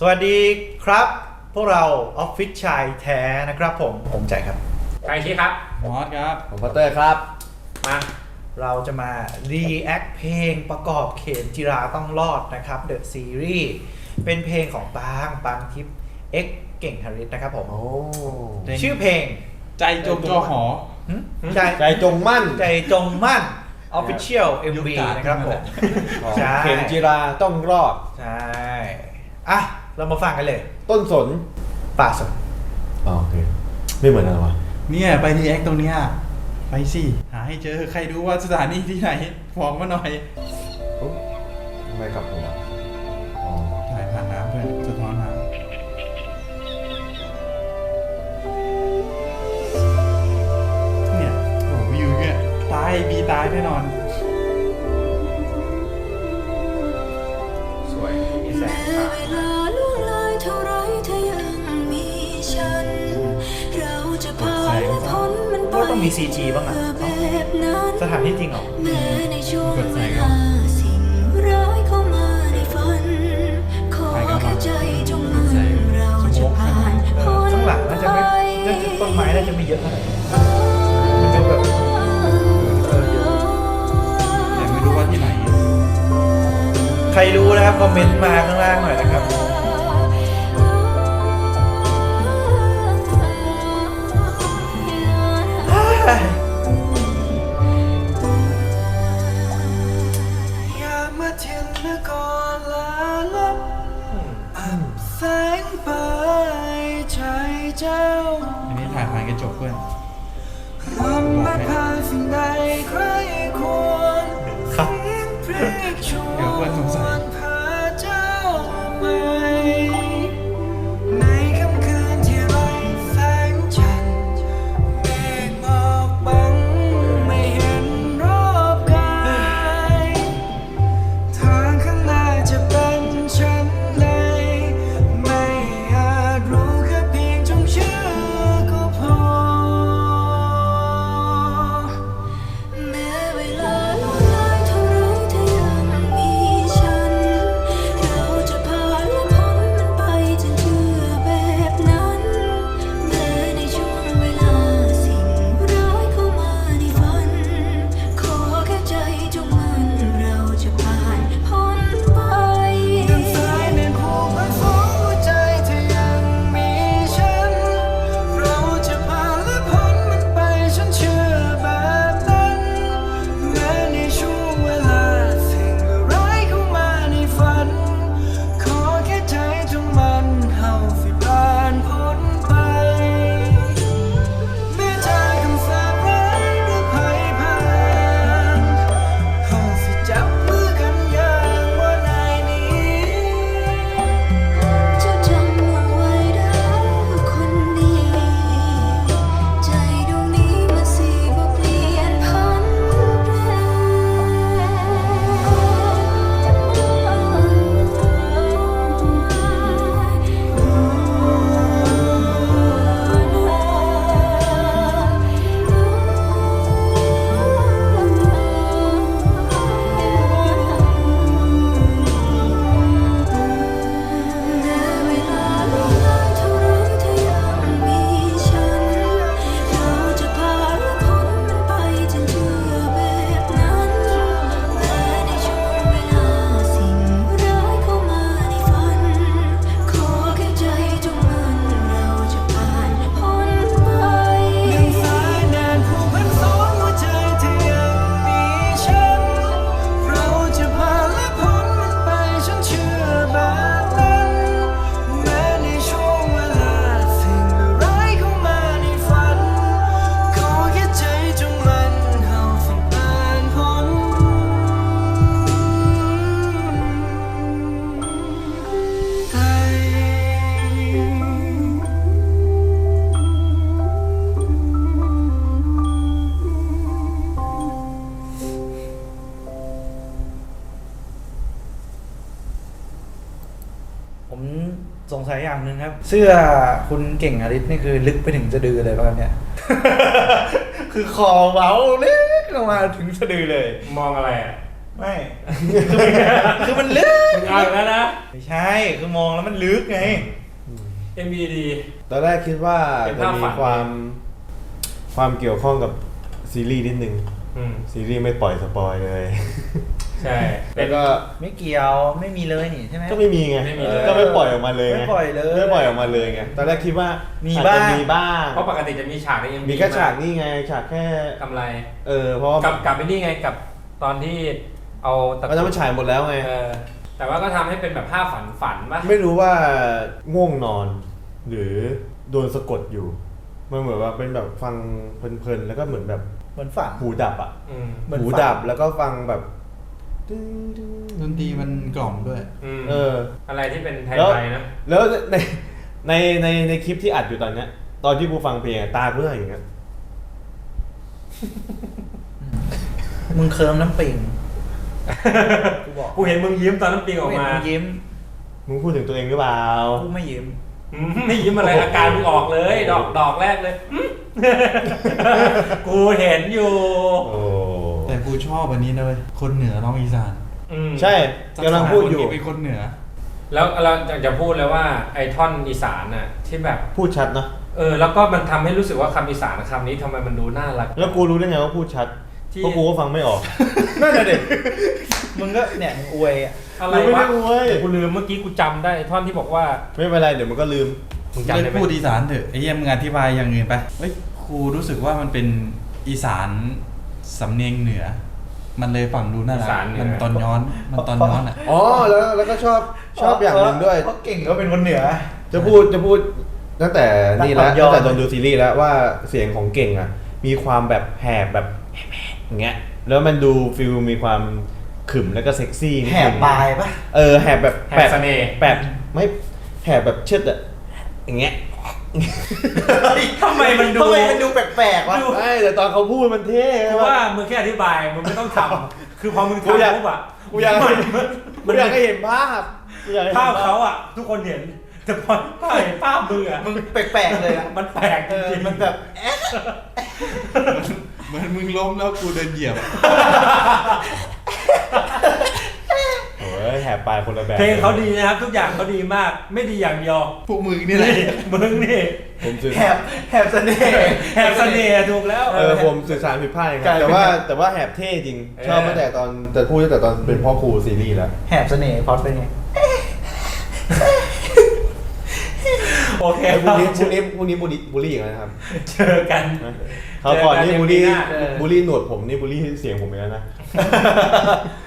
สวัสดีครับ พวกเราออฟฟิศชายแท้นะครับผม ผมใจครับ ใครชี้ครับ มอสครับ ผมพัตเตอร์ครับ มา เราจะมา react เพลงประกอบเขนจิราต้องรอดนะครับ The Series เป็นเพลงของปางปางทิพย์ X เก่งฮาริสนะครับผม โอ้ชื่อเพลงใจจงจอหอ หึใจใจจงมั่นใจจงมั่น Official ยุ MV คกาดนะครับผม ของใช่ เข็มจีราต้องรอด ใช่ อะ เรามาฟังกันเลย ต้นสนป่าสนอ๋อโอเค ไม่เหมือนอะไรวะเนี่ยไปดีแอคตรงเนี้ยไปสิหาให้เจอใครรู้ว่าสถานีที่ไหนบอกมาหน่อยอุ๊ยทำไมกลับหัวอ๋อถ่ายผ่านน้ำเพื่อนสะท้อนน้ำเนี่ยโอ้โหวิวเนี่ยตายบีตายแน่นอน ต้องมี CG บ้างอะเพื่อแบบนั้นสถานที่จริงเหรอแม้ในช่วงเวลาสิ่งร้ายเข้ามาในฝันขอแค่ใจจงมั่นเราจะผ่านเอพ้อนข้างหลังน่าจะไปไม่น่าจะต้นไม้น่าจะไม่เยอะเท่าไหร่มันเป็นแบบเออเยอะแต่ไม่รู้ว่าที่ไหน ใครรู้นะครับ คอมเมนต์มาข้างล่างหน่อยนะครับ กระจกเพื่อนลำบากพาสิ่งใดใครควรครับเพียงพริกชวเดี๋ยวเพื่อนสงสัย ผมสงสัยอย่างหนึ่งครับ เสื้อคุณเก่งอาริสนี่คือลึกไปถึงสะดือเลยป่ะครับเนี่ย คือคอเว้าเล็กลงมาถึงสะดือเลย มองอะไรอะไม่ คือมันคือมันลึก มึงเอาอีกแล้วนะไม่ใช่ คือมองแล้วมันลึกไง MVD ตอนแรกคิดว่าเป็นจะภาพมีฝัน ความความเกี่ยวข้องกับซีรีส์นิดนึง อืม ซีรีส์ไม่ปล่อยสปอยเลย ใช่เป็แล้นวก็ไม่เกี่ยวไม่มีเลยนี่ใช่ไหม ก็ไม่มีไงไม่มีเลย ก็ไม่ปล่อยออกมาเลยไงไม่ปล่อยเลยไม่ปล่อยออกมาเลยไงตอนแรกคิดว่ามีมีบ้างมีบ้าง เพราะปกติจะมีฉากใน MV มีแค่ฉากนี่ไงฉากแค่กำไรเออเพราะว่ากับกับไปนี่ไงกับตอนที่เอาตะกมันรุจะดมาฉายหมดแล้วไง เออแต่ว่าก็ทำให้เป็นแบบภาพฝันฝันป่ะไม่รู้ว่าง่วงนอน หรือโดนสะกดอยู่ มันเหมือนว่าเป็นแบบฟังเพลินๆแล้วก็เหมือนแบบเหมือนฝัน หูดับอะอืม เหมือนหูฝันดับแล้วก็ฟังแบบตึ้งตึ้ง ดนตรีมันกล่อมด้วยอืมเออ อะไรที่เป็นไทแล้วยๆนะ แล้วในในในในคลิปที่อัดอยู่ตอนเนี้ย ตอนที่กูฟังเพลงอะตากูก็อย่างเงี้ยมึงเคิร์มน้ำปิงกูบอกกูเห็นมึงยิ้มตอนน้ำปิงออกมาเห็นงยิ้มมึงพูดถึงตัวเองหรือเปล่ากูไม่ยิ้ม อืมไม่ยิ้มอะไรอาการมึงออกเลย ดอกดอกแรกเลยอืม กูเห็นอยู่ โอ้แต่ กูชอบอันนี้นะเลยคนเหนือร้องอีสานอืมใช่กำลังพูดอยู่คนนี้เป็นคนเหนือ แล้วเราจะจะพูดเลยว่าไอ้ท่อนอีสานน่ะที่แบบ พูดชัดเนอะเออ แล้วก็มันทำให้รู้สึกว่าคำอีสานคำนี้ทำไมมันดูน่ารัก แล้วกูรู้ได้ไงว่าพูดชัดที่ เพราะกูก็ฟังไม่ออกนั่นแหละเด็กมึงก็เนี่ยมึงอวยอะอะไรไม่วะได้เว้ยกูลืมเมื่อกี้กูจำได้ไอ้ท่อนที่บอกว่าไม่เป็นไรเดี๋ยวมันก็ลืม มึงจำเลิได้กไหมพูดอีสานเถอะไอ้เหี้ยมึงอธิบายอย่างอื่นไปเฮ้ยครูรู้สึกว่ามันเป็นอีสาน สำเนียงเหนือ มันเลยฝั่งดูน่ารักมันตอนย้อนมันตอนย้อนอะ อ๋อแล้วแล้วก็ชอบชอบอย่างหนึ่งด้วย เพราะเก่งก็เป็นคนเหนือ จะพูดจะพูดตั้งแต่นี่แล้วตัดยอตั้ดงแต่ตอนดูซีรีส์แล้วว่าเสียงของเก่งอะ มีความแบบแหบแบบอย่างเงี้ยแล้วมันดูฟิลมีความขึมแล้วก็เซ็กซี่นิดแหนึบงปลายปะ เออแหบแบบแหบเสน่ห์ แบบไม่แหบแบบเชิดอะอย่างเงี้ย ทำไมมันดู ทำไมมันดูแปลกๆวะ ไม่แต่ตอนเขาพูดมันเท่กูว่ามึงแค่อธิบายมึงไม่ต้องทำคือพอมึงกูอยากทำปุ๊บอะกูอยากมันกูมันอยากให้เห็นภาพกูอยากให้ห็นภาพเขาอะทุกคนเห็น แต่พอภาพเห็นภาพมึงอะมึงแปลกๆเลยอะมันแปลกเอจอริงๆมันแบบเอ๊ะเหมือนมึงล้มแล้วกูเดินเหยียบ โอ้ยแหบปลายคนละแบบเพลงเขาดีนะครับ ทุกอย่างเขาดีมากไม่ดีอย่างเดียวพวกมึงนี่แหละนี่มึงนี่ผมสื่อแหบแหบเสน่ห์แหบเสน่ห์ถูกแล้วเออผมสื่อสารผิดพลาดเองครับกลายเป็นแต่ว่าแต่ว่าแหบเท่จริงเออชอบตั้งแต่ตอนแต่พูดตั้งแต่ตอนเป็นพ่อครูซีรีส์แล้วแหบเสน่ห์พอดเป็นไงโอเคไอ้พควรักบนี้พวกนี้พวกนี้บูลลี่บูลลี่อีกแล้วนะครับ เจอกันเขาวก่อนนี่บูลลี่เจอกันในปีหน้าบูลลี่หนวดผมนี่บูลลี่เสียงผมไปแล้วนะ